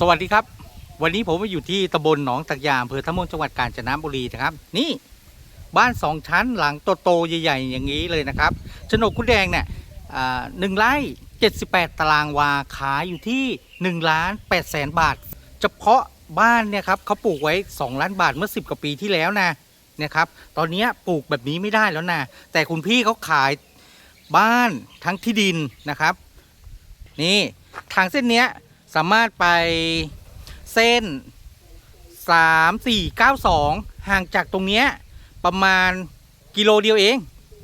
สวัสดีครับ วันนี้ผมมาอยู่ที่ตำบลหนองตักยามอำเภอท่ามวงจังหวัดกาญจนบุรีนะครับ นี่บ้านสองชั้นหลังโตๆใหญ่ๆ อย่างนี้เลยนะครับโฉนดคุณแดงเนี่ยหนึ่งไร่78ตารางวาขายอยู่ที่1ล้าน8แสนบาท เฉพาะบ้านเนี่ยครับเขาปลูกไว้2ล้านบาทเมื่อ10กว่าปีที่แล้วนะเนี่ยครับ ตอนนี้ปลูกแบบนี้ไม่ได้แล้วนะแต่คุณพี่เขาขายบ้านทั้งที่ดินนะครับ นี่ทางเส้นเนี้ย สามารถไปเส้น 3 4 9 2 ห่างจากตรงเนี้ยประมาณกิโลเดียวเอง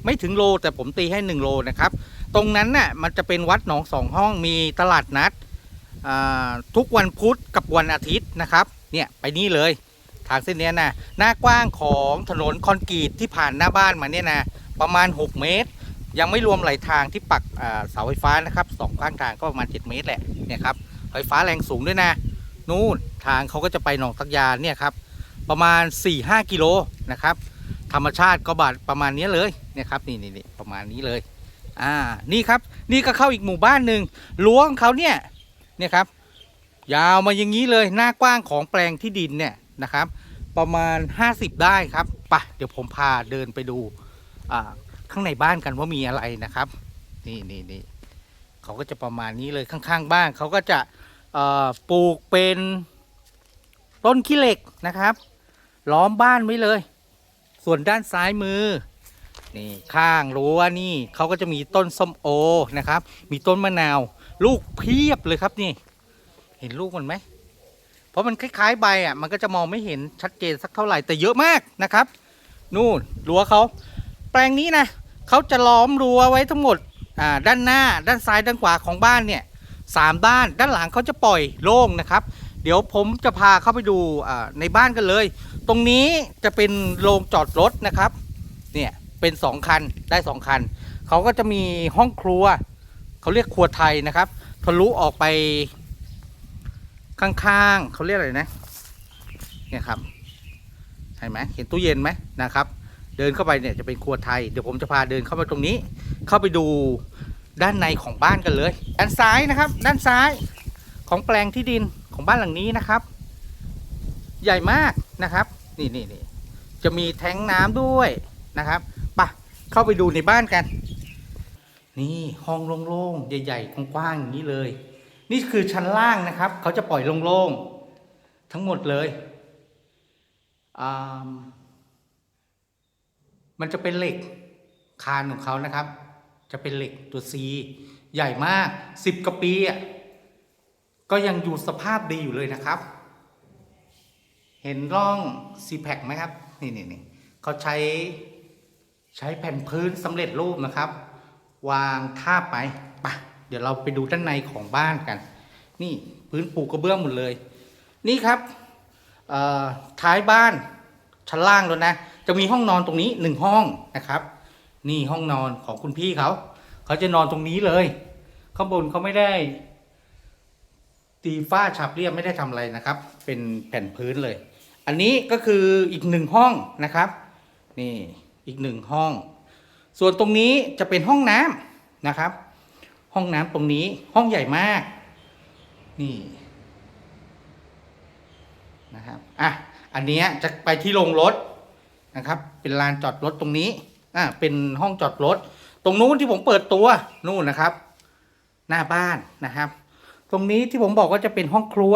ไม่ถึงโลแต่ผมตีให้ 1 โลนะครับ ตรงนั้นน่ะมันจะเป็นวัดหนองสองห้องมีตลาดนัดอ่าทุกวันพุธกับวันอาทิตย์นะครับ เนี่ยไปนี่เลยทางเส้นนี้นะหน้ากว้างของถนนคอนกรีตที่ผ่านหน้าบ้านมาเนี่ยนะประมาณ 6 เมตร ยังไม่รวมไหลทางที่ปักอ่าเสาไฟฟ้านะครับสองข้างทางก็ประมาณ 7 เมตรแหละเนี่ยครับ ไฟฟ้าแรงสูงด้วยนะ นู่นทางเขาก็จะไปหนองตักยาเนี่ยครับ ประมาณ 4-5 กิโลนะครับ ธรรมชาติก็บาดประมาณนี้เลยเนี่ยครับนี่นี่ประมาณนี้เลย อ่านี่ครับนี่ก็เข้าอีกหมู่บ้านหนึ่งรั้วของเขาเนี่ยเนี่ยครับ ยาวมาอย่างนี้เลยหน้ากว้างของแปลงที่ดินเนี่ยนะครับ ประมาณ 50 ได้ครับไปะเดี๋ยวผมพาเดินไปดูอ่าข้างในบ้านกันว่ามีอะไรนะครับ นี่นี่นี่เขาก็จะประมาณนี้เลยข้าง ๆ บ้านเขาก็จะ ปลูกเป็นต้นขี้เหล็กนะครับ ล้อมบ้านไว้เลย ส่วนด้านซ้ายมือ นี่ข้างรั้วนี่เขาก็จะมีต้นส้มโอนะครับ มีต้นมะนาว ลูกเพียบเลยครับนี่ เห็นลูกมันไหมเพราะมันคล้ายๆใบอะมันก็จะมองไม่เห็นชัดเจนสักเท่าไหร่แต่เยอะมากนะครับ นู่นรั้วเขาแปลงนี้นะเขาจะล้อมรั้วไว้ทั้งหมดอ่าด้านหน้า ด้านซ้ายด้านขวาของบ้านเนี่ย สามด้าน ด้านหลังเขาจะปล่อยโล่งนะครับ เดี๋ยวผมจะพาเข้าไปดูในบ้านกันเลย ตรงนี้จะเป็นโรงจอดรถนะครับเนี่ยเป็นสองคันได้สองคัน เขาก็จะมีห้องครัว เขาเรียกครัวไทยนะครับทะลุออกไปข้างๆเขาเรียกอะไรนะเนี่ยครับเห็นไหมเห็นตู้เย็นไหมนะครับ เดินเข้าไปเนี่ยจะเป็นครัวไทย เดี๋ยวผมจะพาเดินเข้ามาตรงนี้ เข้าไปดู ด้านในของบ้านกันเลย ด้านซ้ายนะครับ ด้านซ้ายของแปลงที่ดินของบ้านหลังนี้นะครับ ใหญ่มากนะครับ นี่นี่นี่จะมีแทงน้ำด้วยนะครับไปะเข้าไปดูในบ้านกัน นี่ห้องโล่งๆใหญ่ๆกว้างๆอย่างนี้เลย นี่คือชั้นล่างนะครับ เขาจะปล่อยโล่งๆทั้งหมดเลยอ่ามันจะเป็นเหล็กคานของเขานะครับ จะเป็นเหล็กตัว C ใหญ่มาก 10กว่าปีอะก็ยังอยู่สภาพดีอยู่เลยนะครับ เห็นร่อง c p a c ไหมครับ นี่นี่นี่เขาใช้ใช้แผ่นพื้นสำเร็จรูปนะครับ วางทาบไปไปะเดี๋ยวเราไปดูด้านในของบ้านกัน นี่พื้นปูกระเบื้องหมดเลย นี่ครับท้ายบ้านชั้นล่างแล้วนะ จะมีห้องนอนตรงนี้หนึ่งห้องนะครับ นี่ห้องนอนของคุณพี่เขาเขาจะนอนตรงนี้เลย ข้างบนเขาไม่ได้ ตีฝ้าฉาบเรียบไม่ได้ทำอะไรนะครับ เป็นแผ่นพื้นเลย อันนี้ก็คืออีกหนึ่งห้องนะครับ นี่อีกหนึ่งห้อง ส่วนตรงนี้จะเป็นห้องน้ำนะครับ ห้องน้ำตรงนี้ห้องใหญ่มาก นี่นะครับอะอันนี้จะไปที่โรงรถนะครับ เป็นลานจอดรถตรงนี้ อะเป็นห้องจอดรถ ตรงนู้นที่ผมเปิดตัวนู่นนะครับ หน้าบ้านนะครับ ตรงนี้ที่ผมบอกว่าจะเป็นห้องครัว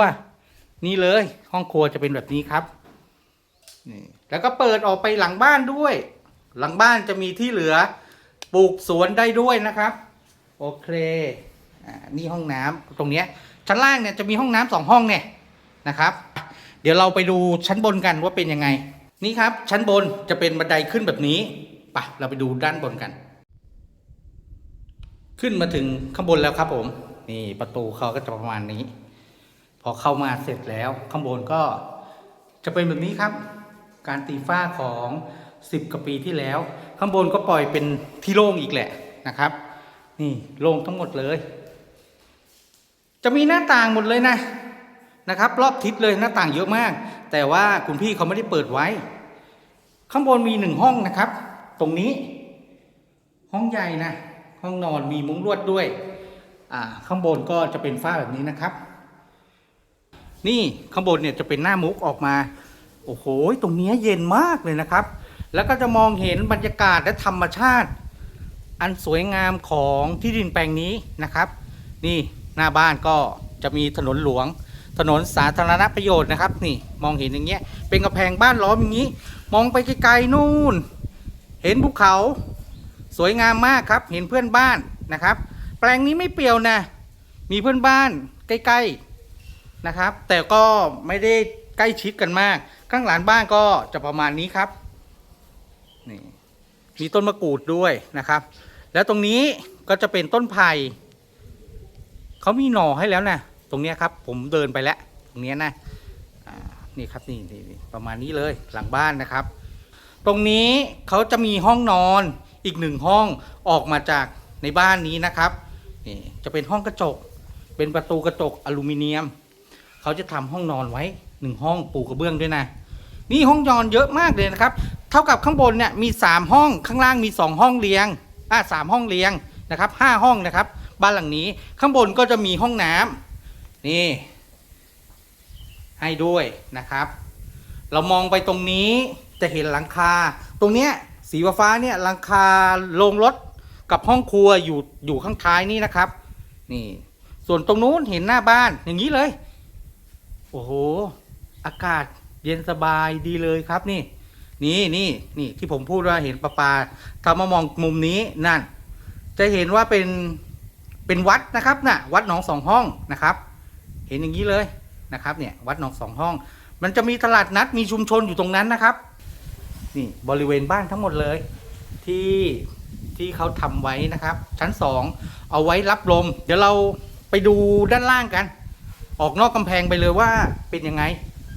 นี่เลย ห้องครัวจะเป็นแบบนี้ครับนี่แล้วก็เปิดออกไปหลังบ้านด้วย หลังบ้านจะมีที่เหลือปลูกสวนได้ด้วยนะครับ โอเคอ่านี่ห้องน้ำตรงเนี้ยชั้นล่างเนี่ยจะมีห้องน้ำสองห้องเนี่ยนะครับ เดี๋ยวเราไปดูชั้นบนกันว่าเป็นยังไง นี่ครับชั้นบนจะเป็นบันไดขึ้นแบบนี้ ไปเราไปดูด้านบนกัน ขึ้นมาถึงข้างบนแล้วครับผม นี่ประตูเขาก็จะประมาณนี้ พอเข้ามาเสร็จแล้วข้างบนก็จะเป็นแบบนี้ครับ การตีฝ้าของสิบกว่าปีที่แล้ว ข้างบนก็ปล่อยเป็นที่โล่งอีกแหละนะครับ นี่โล่งทั้งหมดเลย จะมีหน้าต่างหมดเลยนะนะครับ รอบทิศเลยหน้าต่างเยอะมาก แต่ว่าคุณพี่เขาไม่ได้เปิดไว้ ข้างบนมีหนึ่งห้องนะครับ ตรงนี้ ห้องใหญ่นะ ห้องนอนมีมุ้งลวดด้วย อ่า ข้างบนก็จะเป็นฝ้าแบบนี้นะครับ นี่ข้างบนเนี่ยจะเป็นหน้ามุกออกมา โอ้โห ตรงเนี้ยเย็นมากเลยนะครับ แล้วก็จะมองเห็นบรรยากาศและธรรมชาติ อันสวยงามของที่ดินแปลงนี้นะครับ นี่หน้าบ้านก็จะมีถนนหลวงถนนสาธารณประโยชน์นะครับ นี่มองเห็นอย่างเงี้ยเป็นกำแพงบ้านล้อมอย่างนี้ มองไปไกลๆนู่น เห็นภูเขาสวยงามมากครับ เห็นเพื่อนบ้านนะครับ แปลงนี้ไม่เปลี่ยวนะ มีเพื่อนบ้านใกล้ๆนะครับ แต่ก็ไม่ได้ใกล้ชิดกันมาก ข้างหลังบ้านก็จะประมาณนี้ครับนี่มีต้นมะกรูดด้วยนะครับ แล้วตรงนี้ก็จะเป็นต้นไผ่เขามีหน่อให้แล้วนะตรงนี้ครับ ผมเดินไปแล้ว ตรงนี้นะนี่ครับนี่นี่ประมาณนี้เลยหลังบ้านนะครับ ตรงนี้เขาจะมีห้องนอนอีกหนึ่งห้องออกมาจากในบ้านนี้นะครับนี่จะเป็นห้องกระจก เป็นประตูกระจกอลูมิเนียม เขาจะทำห้องนอนไว้หนึ่งห้องปูกระเบื้องด้วยนะ นี่ห้องนอนเยอะมากเลยนะครับ เท่ากับข้างบนเนี่ยมี 3 ห้องข้างล่างมี 2 ห้องเรียงอ่าสามห้องเรียงนะครับห้าห้องนะครับ บ้านหลังนี้ข้างบนก็จะมีห้องน้ำนี่ให้ด้วยนะครับ เรามองไปตรงนี้ จะเห็นหลังคา ตรงเนี้ยสีฟ้าเนี่ยหลังคาโรงรถกับห้องครัวอยู่อยู่ข้างท้ายนี่นะครับ นี่ ส่วนตรงนู้นเห็นหน้าบ้านอย่างนี้เลย โอ้โห อากาศเย็นสบายดีเลยครับนี่ นี่นี่นี่ที่ผมพูดว่าเห็นปลาปาถ้ามามองมุมนี้นั่น จะเห็นว่าเป็นเป็นวัดนะครับน่ะวัดหนองสองห้องนะครับ เห็นอย่างนี้เลยนะครับ เนี่ย วัดหนองสองห้อง มันจะมีตลาดนัดมีชุมชนอยู่ตรงนั้นนะครับ นี่บริเวณบ้านทั้งหมดเลย ที่ที่เขาทำไว้นะครับ ชั้นสองเอาไว้รับลม เดี๋ยวเราไปดูด้านล่างกัน ออกนอกกำแพงไปเลยว่าเป็นยังไง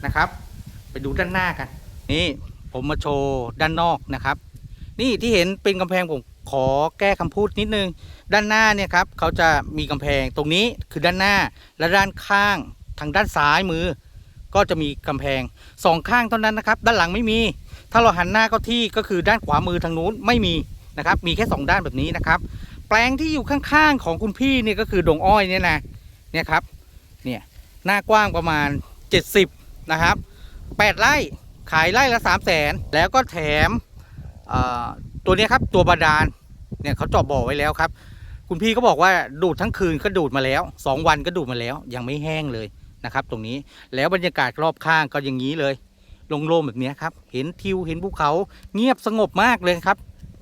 นะครับ ไปดูด้านหน้ากัน นี่ผมมาโชว์ด้านนอกนะครับ นี่ที่เห็นเป็นกำแพงผมขอแก้คำพูดนิดนึง ด้านหน้าเนี่ยครับเขาจะมีกำแพงตรงนี้คือด้านหน้าและด้านข้างทางด้านซ้ายมือ ก็จะมีกำแพงสองข้างเท่านั้นนะครับ ด้านหลังไม่มี ถ้าเราหันหน้าเข้าที่ก็คือด้านขวามือทางนู้นไม่มีนะครับ มีแค่สองด้านแบบนี้นะครับ แปลงที่อยู่ข้างๆของคุณพี่เนี่ยก็คือดงอ้อยเนี่ยนะเนี่ยครับเนี่ยหน้ากว้างประมาณ 70 นะครับ 8 ไร่ขายไร่ละ3 0 0แสนแล้วก็แถมตัวนี้ครับตัวบาดาลเนี่ยเขาเจาะบ่อไว้แล้วครับ คุณพี่ก็บอกว่าดูดทั้งคืนก็ดูดมาแล้ว 2 วันก็ดูดมาแล้ว ยังไม่แห้งเลยนะครับ ตรงนี้แล้วบรรยากาศรอบข้างก็อย่างนี้เลย โล่งๆแบบนี้ครับ เห็นทิวเห็นภูเขาเงียบสงบมากเลยครับ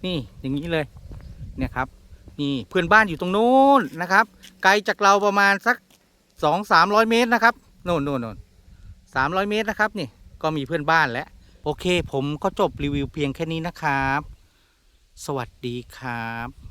นี่อย่างนี้เลยเนี่ยครับ นี่เพื่อนบ้านอยู่ตรงนู้นนะครับ ไกลจากเราประมาณสักสองสามร้อยเมตรนะครับโน่นโน่นโน่นสามร้อยเมตรนะครับนี่ก็มีเพื่อนบ้านแล้วโอเค ผมก็จบรีวิวเพียงแค่นี้นะครับ สวัสดีครับ